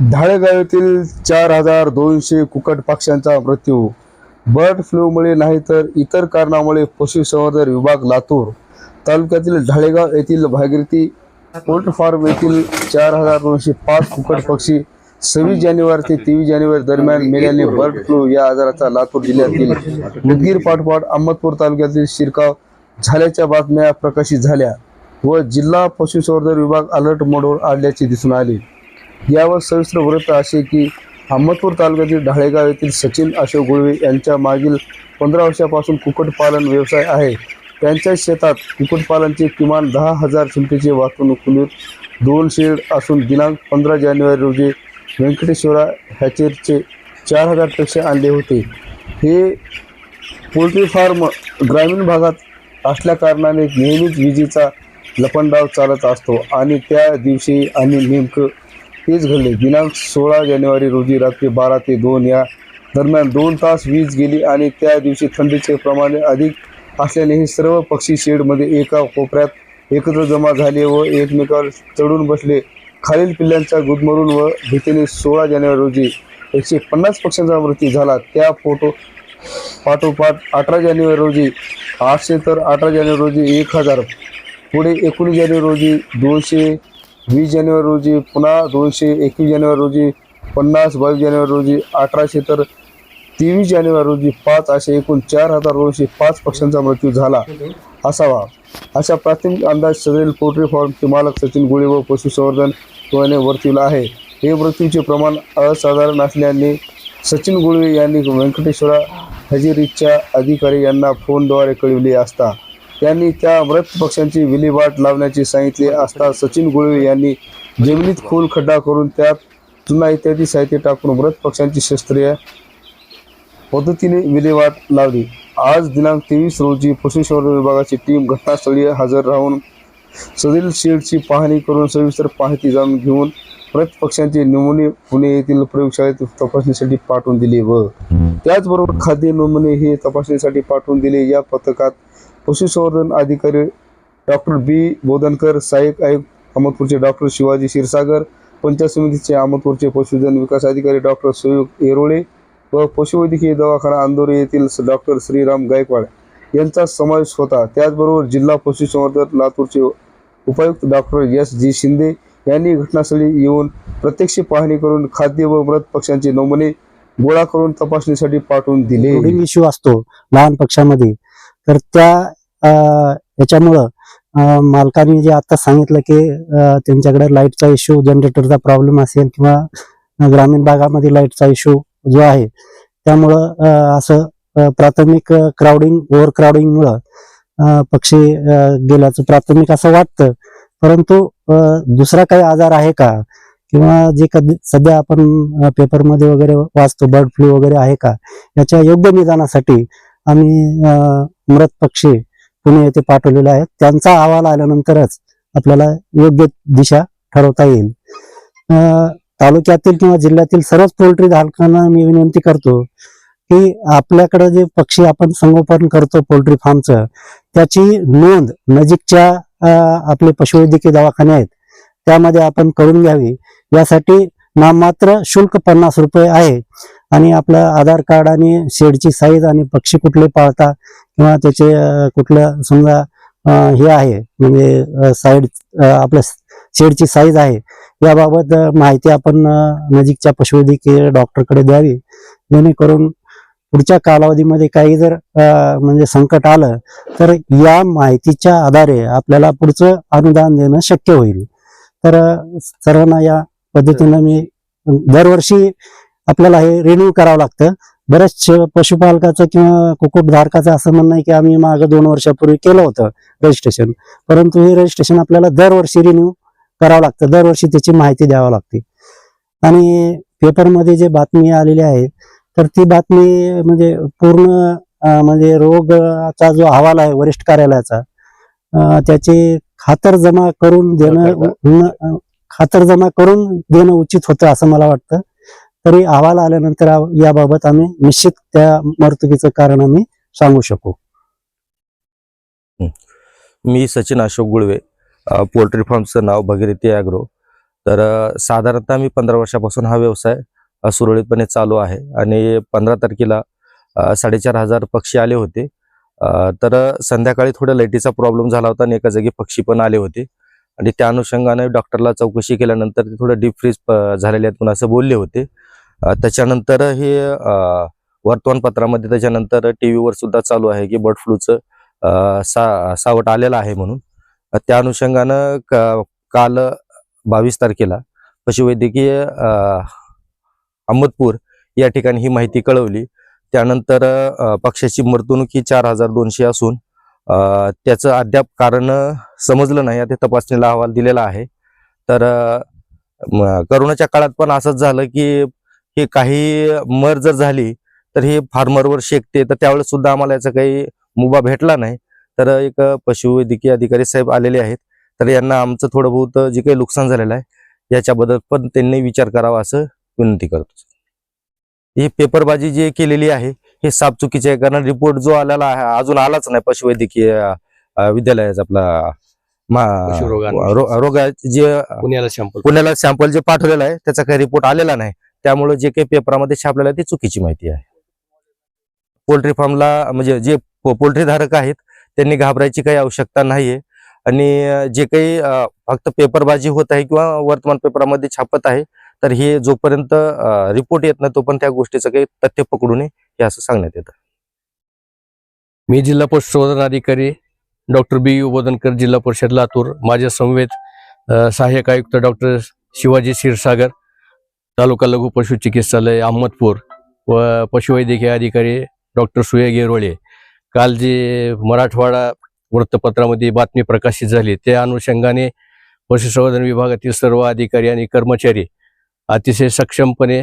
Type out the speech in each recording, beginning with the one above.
धाळेगावातील येथील चार हजार दोनशे कुकट पक्ष्यांचा मृत्यू. बर्ड फ्लूमुळे नाही तर इतर कारणामुळे पशुसंवर्धन विभाग लातूर तालुक्यातील ढाळेगाव येथील भागीरथी पोल्ट्री फार्म येथील चार हजार दोनशे पाच कुकट पक्षी सव्वीस जानेवारी ते तेवीस जानेवारी दरम्यान मेल्याने बर्ड फ्लू या आजाराचा लातूर जिल्ह्यातील उदगीर पाठोपाठ अहमदपूर तालुक्यातील शिरकाव झाल्याच्या बातम्या प्रकाशित झाल्या व जिल्हा पशुसंवर्धन विभाग अलर्ट मोडवर आणल्याचे दिसून आले. यावर सविस्तर वृत्त असे की अहमदपूर तालुक्यातील ढाळेगाव येथील सचिन अशोक गुळवे यांच्या मागील पंधरा वर्षापासून कुक्कुटपालन व्यवसाय आहे. त्यांच्या शेतात कुक्कुटपालनचे किमान दहा हजार चिमटीचे वातानुकूलित दोन शेड असून दिनांक पंधरा जानेवारी रोजी व्यंकटेश्वरा हॅचेरचे चार हजारपेक्षा आणले होते. हे पोल्ट्री फार्म ग्रामीण भागात असल्याकारणाने नेहमीच विजेचा लपंडाव चालत असतो आणि त्या दिवशी आणि नेमकं तेच घडले. दिनांक सोळा जानेवारी रोजी रात्री बारा ते दोन या दरम्यान दोन तास वीज गेली आणि त्या दिवशी थंडीचे प्रमाण अधिक असल्याने हे सर्व पक्षी शेडमध्ये एका कोपऱ्यात एकत्र जमा झाले व एकमेकावर चढून बसले. खालील पिल्ल्यांच्या गुदमरून व भीतीने सोळा जानेवारी रोजी एकशे पन्नास पक्ष्यांचा मृत्यू झाला. त्या फोटो पाठोपाठ अठरा जानेवारी रोजी आठशे तर अठरा जानेवारी रोजी एक हजार पुढे एकोणीस जानेवारी रोजी दोनशे वीस जानेवारी रोजी पुन्हा दोनशे एकवीस जानेवारी रोजी पन्नास बावीस जानेवारी रोजी अठराशे तर तेवीस जानेवारी रोजी पाच असे एकूण चार हजार दोनशे पाच पक्ष्यांचा मृत्यू झाला असावा. अशा प्राथमिक अंदाज सदरील पोल्ट्री फार्मचे मालक सचिन गुळे व पशुसंवर्धन विभागाने वर्तविला आहे. हे मृत्यूचे प्रमाण असाधारण असल्याने सचिन गुळवे यांनी व्यंकटेश्वरा हजेरीच्या अधिकारी यांना फोनद्वारे कळविले असता त्यांनी त्या मृत पक्ष्यांची विल्हेवाट लावण्याचे सांगितले. असता सचिन गुळवे यांनी जमिनीत खोल खड्डा करून त्यात चुना इत्यादी साहित्य टाकून मृत पक्ष्यांची शस्त्रीय पद्धतीने विल्हेवाट लावली. आज दिनांक तेवीस रोजी पशुसंवर्धन विभागाची टीम घटनास्थळी हजर राहून सदील शेडची पाहणी करून सविस्तर माहिती जाणून घेऊन मृत पक्ष्यांचे नमुने पुणे येथील प्रयोगशाळेत तपासणीसाठी पाठवून दिले व त्याचबरोबर खाद्य नमुने हे तपासणीसाठी पाठवून दिले. या पथकात पशुसंवर्धन अधिकारी डॉक्टर बी बोधनकर सहाय्यक आयुक्त अहमदपूरचे डॉक्टर शिवाजी क्षीरसागर पंचायत समितीचे अहमदपूरचे पशुधन विकास अधिकारी डॉक्टर सुयोग येरोळे व पशुवैद्यकीय दवाखाना अंदोरे येथील डॉक्टर श्रीराम गायकवाड यांचा समावेश होता. त्याचबरोबर जिल्हा पशुसंवर्धन लातूरचे उपायुक्त डॉक्टर एस जी शिंदे यांनी घटनास्थळी येऊन प्रत्यक्ष पाहणी करून खाद्य व मृत पक्ष्यांचे नमुने गोळा करून तपासणीसाठी पाठवून दिले. इश्यू असतो लहान पक्षामध्ये तर त्या याच्यामुळं मालकाने जे आता सांगितलं की त्यांच्याकडे लाईटचा इश्यू जनरेटरचा प्रॉब्लेम असेल किंवा ग्रामीण भागामध्ये लाईटचा इश्यू जो आहे त्यामुळं असं प्राथमिक क्राउडिंग ओव्हर क्राऊडिंगमुळं पक्षी गेल्याचं प्राथमिक असं वाटतं. परंतु दुसरा काही आजार आहे का? किंवा जे कधी सध्या आपण पेपरमध्ये वगैरे वाचतो बर्ड फ्लू वगैरे आहे का? याच्या योग्य निदानासाठी आम्ही मृत पक्षी पुणे येथे पाठवलेले आहेत. त्यांचा अहवाल आल्यानंतरच आपल्याला योग्य दिशा ठरवता येईल. तालुक्यातील किंवा जिल्ह्यातील सर्वच पोल्ट्री धारकांना मी विनंती करतो की आपल्याकडे जे पक्षी आपण संगोपन करतो पोल्ट्री फार्मचं त्याची नोंद नजीकच्या आपले पशुवैद्यकीय दवाखाने आहेत. त्यामध्ये आपण करून घ्यावी. यासाठी नाममात्र शुल्क पन्नास रुपये आहे. आणि आपलं आधार कार्ड आणि शेडची साईज आणि पक्षी कुठले पाळता किंवा त्याचे कुठलं समजा हे आहे म्हणजे साईड आपल्या शेडची साईज आहे याबाबत माहिती आपण नजीकच्या पशुवैद्यकीय डॉक्टरकडे द्यावी. जेणेकरून पुढच्या कालावधीमध्ये काही जर म्हणजे संकट आलं तर या माहितीच्या आधारे आपल्याला पुढचं अनुदान देणं शक्य होईल. तर सर्वांना या पद्धतीनं मी दरवर्षी आपल्याला हे रिन्यू करावं लागतं. बऱ्याच पशुपालकाचं किंवा कुक्कुटधारकाचं असं म्हणणं आहे की आम्ही मागं दोन वर्षापूर्वी केलं होतं रजिस्ट्रेशन परंतु हे रजिस्ट्रेशन आपल्याला दरवर्षी रिन्यू करावं लागतं. दरवर्षी त्याची माहिती द्यावी लागते. आणि पेपरमध्ये जे बातमी आलेली आहे तर ती बातमी म्हणजे पूर्ण म्हणजे रोगचा जो अहवाल आहे वरिष्ठ कार्यालयाचा त्याची खातर जमा करून देणं खातर जमा करून देणं उचित होतं असं मला वाटतं. तरी अहवाल आल्यानंतर याबाबत आम्ही निश्चित त्या मर्तुकीचं कारण आम्ही सांगू शकू. मी सचिन अशोक गुळवे पोल्ट्री फार्मचं नाव भगीरथी ॲग्रो. तर साधारणतः मी पंधरा वर्षापासून हा व्यवसाय सुरळीतपणे चालू आहे. आणि पंधरा तारखेला साडेचार हजार पक्षी आले होते. तर संध्याकाळी थोडं लाईटीचा प्रॉब्लेम झाला होता आणि एका जागी पक्षी पण आले होते. आणि त्या अनुषंगाने डॉक्टरला चौकशी केल्यानंतर ते थोडं डीप फ्रीज झालेले आहेत म्हणून असं बोलले होते. त्याच्यानंतर हे वर्तमानपत्रामध्ये त्याच्यानंतर टी व्हीवर सुद्धा चालू आहे की बर्ड फ्लूचं सा सावट आलेलं आहे म्हणून. त्या अनुषंगानं का काल बावीस तारखेला पशुवैद्यकीय अहमदपूर या ठिकाणी ही माहिती कळवली. त्यानंतर पक्षाची मर्तुणूक ही चार हजार दोनशे असून त्याचं अद्याप कारण समजलं नाही आता तपासणीला अहवाल दिलेला आहे. तर करोनाच्या काळात पण असंच झालं की हे काही मर जर झाली तर हे फार्मरवर शेकते. तर त्यावेळेस सुद्धा आम्हाला याचा काही मुभा भेटला नाही. तर एक पशुवैद्यकीय अधिकारी साहेब आलेले आहेत. तर यांना आमचं थोडं बहुत जे काही नुकसान झालेलं आहे याच्याबद्दल पण त्यांनी विचार करावा असं विनंती करतो. ही पेपरबाजी जी केलेली आहे हे साफ चुकीचे आहे कारण रिपोर्ट जो आलेला आहे अजून आलाच नाही पशुवैद्यकीय विद्यालयाचा आपला रोगा जे पुण्याला सॅम्पल जे पाठवलेलं आहे त्याचा काही रिपोर्ट आलेला नाही. त्यामुळे जे काही पेपरामध्ये छापलेलं आहे ती चुकीची माहिती आहे. पोल्ट्री फार्मला म्हणजे जे पोल्ट्री धारक आहेत त्यांनी घाबरायची काही आवश्यकता नाहीये. आणि जे काही फक्त पेपरबाजी होत आहे किंवा वर्तमान पेपरामध्ये छापत आहे तर हे जोपर्यंत रिपोर्ट येत नाही तोपर्यंत त्या गोष्टीचं काही तथ्य पकडू नये हे असं सांगण्यात येतं. मी जिल्हा पशुसंवर्धन अधिकारी डॉक्टर बी यू जिल्हा परिषद लातूर. माझ्या समवेत सहाय्यक आयुक्त डॉक्टर शिवाजी क्षीरसागर तालुका लघु पशु चिकित्सालय अहमदपूर व पशुवैद्यकीय अधिकारी डॉक्टर सुय गेरोळे. काल जे मराठवाडा वृत्तपत्रामध्ये बातमी प्रकाशित झाली त्या अनुषंगाने पशुसंवर्धन विभागातील सर्व अधिकारी आणि कर्मचारी अतिशय सक्षमपणे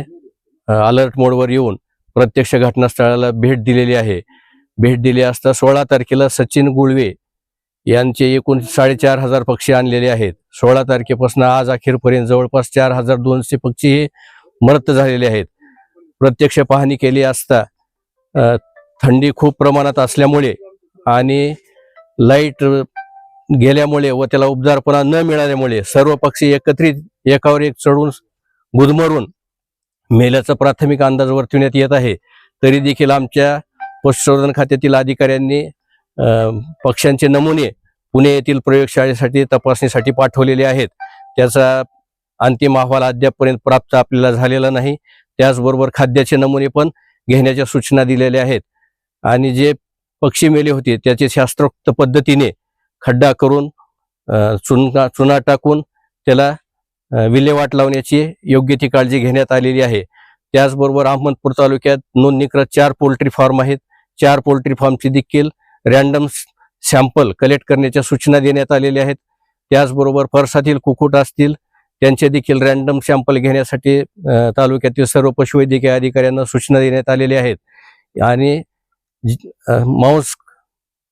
अलर्ट मोडवर येऊन प्रत्यक्ष घटनास्थळाला भेट दिलेली आहे. भेट दिली असता सोळा तारखेला सचिन गुळवे यांचे एकूण साडेचार हजार पक्षी आणलेले आहेत. सोळा तारखेपासून आज अखेरपर्यंत जवळपास चार हजार दोनशे पक्षी हे मृत झालेले आहेत. प्रत्यक्ष पाहणी केली असता थंडी खूप प्रमाणात असल्यामुळे आणि लाइट गेल्यामुळे व त्याला उबदारपणा न मिळाल्यामुळे सर्व पक्षी एकत्रित एकावर एक चढून गुदमरून मेल्याचा प्राथमिक अंदाज वर्तविण्यात येत आहे. तरी देखील आमच्या पशुसंवर्धन खात्यातील अधिकाऱ्यांनी पक्ष्यांचे नमुने पुणे येथील प्रयोगशाळेसाठी तपासणीसाठी पाठवलेले आहेत. त्याचा अंतिम अहवाल अद्यापपर्यंत प्राप्त आपल्याला झालेला नाही. त्याचबरोबर खाद्याचे नमुने पण घेण्याच्या सूचना दिलेल्या आहेत. आणि जे पक्षी मेले होते त्याचे शास्त्रोक्त पद्धतीने खड्डा करून चुना चुना टाकून त्याला विल्हेवाट लावण्याची योग्य ती काळजी घेण्यात आलेली आहे. त्याचबरोबर अहमदपूर तालुक्यात नोंदणीकृत चार पोल्ट्री फार्म आहेत. चार पोल्ट्री फार्मची देखील रॅन्डम सॅम्पल कलेक्ट करण्याच्या सूचना देण्यात आलेल्या आहेत. त्याचबरोबर परसातील कुकुट असतील त्यांचे देखील रॅन्डम सॅम्पल घेण्यासाठी तालुक्यातील सर्व पशुवैद्यकीय अधिकाऱ्यांना सूचना देण्यात आलेल्या आहेत. आणि मांस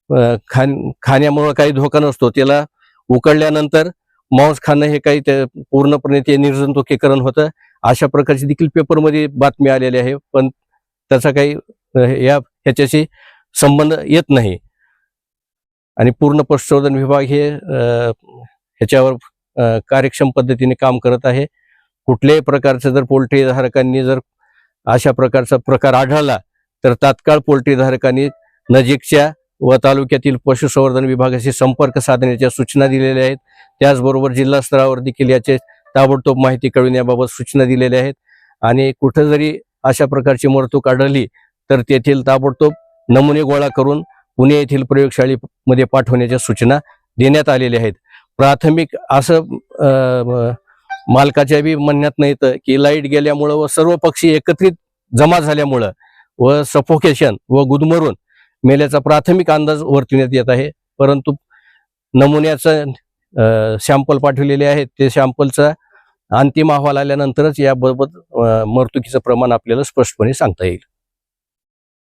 खाण खान खाण्यामुळं काही धोका नसतो. त्याला उकळल्यानंतर मांस खाणं हे काही ते पूर्णपणे ते निर्जंतुकीकरण होतं. अशा प्रकारची देखील पेपरमध्ये बातमी आलेली आहे पण त्याचा काही या ह्याच्याशी संबंध येत नाही. आणि पूर्ण पशुसंवर्धन विभाग हे ह्याच्यावर कार्यक्षम पद्धतीने काम करत आहे. कुठल्याही प्रकारचं जर पोल्ट्री धारकांनी जर अशा प्रकारचा प्रकार आढळला तर तात्काळ पोल्ट्री धारकांनी नजीकच्या व तालुक्यातील पशुसंवर्धन विभागाशी संपर्क साधण्याच्या सूचना दिलेल्या आहेत. त्याचबरोबर जिल्हा स्तरावर देखील याचे ताबडतोब माहिती कळविण्याबाबत सूचना दिलेल्या आहेत. आणि कुठं जरी अशा प्रकारची मरतूक आढळली तर तेथील ताबडतोब नमुने गोळा करून पुणे येथील प्रयोगशाळेमध्ये पाठवण्याच्या सूचना देण्यात आलेल्या आहेत. प्राथमिक असं मालकाच्या बी म्हणण्यात नाही तर की लाइट गेल्यामुळं व सर्व पक्षी एकत्रित जमा झाल्यामुळं व सफोकेशन व गुदमरून मेल्याचा प्राथमिक अंदाज वर्तविण्यात येत आहे. परंतु नमुन्याचं सॅम्पल पाठवलेले आहेत. ते सॅम्पलचा अंतिम अहवाल आल्यानंतरच याबाबत मर्तुकीचं प्रमाण आपल्याला स्पष्टपणे सांगता येईल.